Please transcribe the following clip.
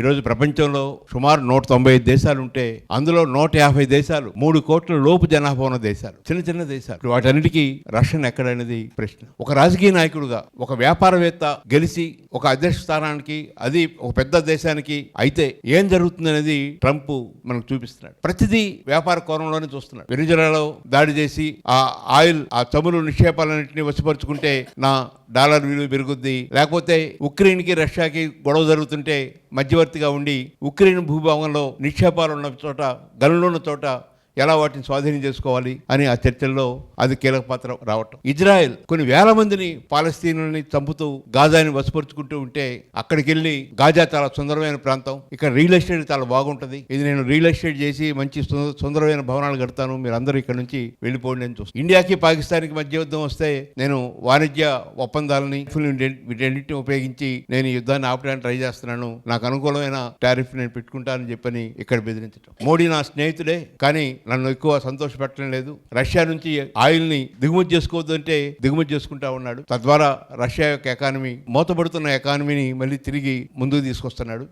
ఈరోజు ప్రపంచంలో సుమారు నూట తొంభై ఐదు దేశాలు ఉంటే అందులో నూట యాభై దేశాలు మూడు కోట్ల లోపు జనాభా ఉన్న దేశాలు చిన్న చిన్న దేశాలు. వాటన్నిటికీ రష్యన్ ఎక్కడనేది ప్రశ్న. ఒక రాజకీయ నాయకుడుగా ఒక వ్యాపారవేత్త గెలిచి ఒక అధ్యక్ష స్థానానికి అది ఒక పెద్ద దేశానికి అయితే ఏం జరుగుతుంది అనేది ట్రంప్ మనకు చూపిస్తున్నాడు. ప్రతిదీ వ్యాపార కోణంలోనే చూస్తున్నాడు. వెనిజులాలో దాడి చేసి ఆ ఆయిల్ ఆ చమురు నిక్షేపాలన్నింటినీ వశపరుచుకుంటే నా డాలర్ విలువ పెరుగుద్ది. లేకపోతే ఉక్రెయిన్కి రష్యాకి గొడవ జరుగుతుంటే మధ్యవర్తిగా ఉండి ఉక్రెయిన్ భూభాగంలో నిక్షేపాలు ఉన్న చోట గనులు ఉన్న చోట ఎలా వాటిని స్వాధీనం చేసుకోవాలి అని ఆ చర్చల్లో అది కీలక పాత్ర రావటం. ఇజ్రాయెల్ కొన్ని వేల మందిని పాలస్తీనుల్ని చంపుతూ గాజాని వశపరుచుకుంటూ ఉంటే అక్కడికి వెళ్ళి గాజా చాలా సుందరమైన ప్రాంతం. ఇక్కడ రియల్ ఎస్టేట్ చాలా బాగుంటుంది. ఇది నేను రియల్ ఎస్టేట్ చేసి మంచి సుందరమైన భవనాలు కడతాను. మీరు అందరూ ఇక్కడ నుంచి వెళ్ళిపోండి అని చూస్తాను. ఇండియాకి పాకిస్తాన్కి మధ్య యుద్ధం వస్తే నేను వాణిజ్య ఒప్పందాలని వీటన్నింటిని ఉపయోగించి నేను యుద్ధాన్ని ఆపడానికి ట్రై చేస్తున్నాను. నాకు అనుకూలమైన టారిఫ్ నేను పెట్టుకుంటానని చెప్పని ఇక్కడ బెదిరించడం మోడీ నా స్నేహితుడే కానీ నన్ను ఎక్కువ సంతోష పెట్టడం లేదు. రష్యా నుంచి ఆయిల్ని దిగుమతి చేసుకోవద్దు అంటే దిగుమతి చేసుకుంటా ఉన్నాడు. తద్వారా రష్యా యొక్క ఎకానమీ మూతపడుతున్న ఎకానమీని మళ్ళీ తిరిగి ముందుకు తీసుకొస్తున్నాడు.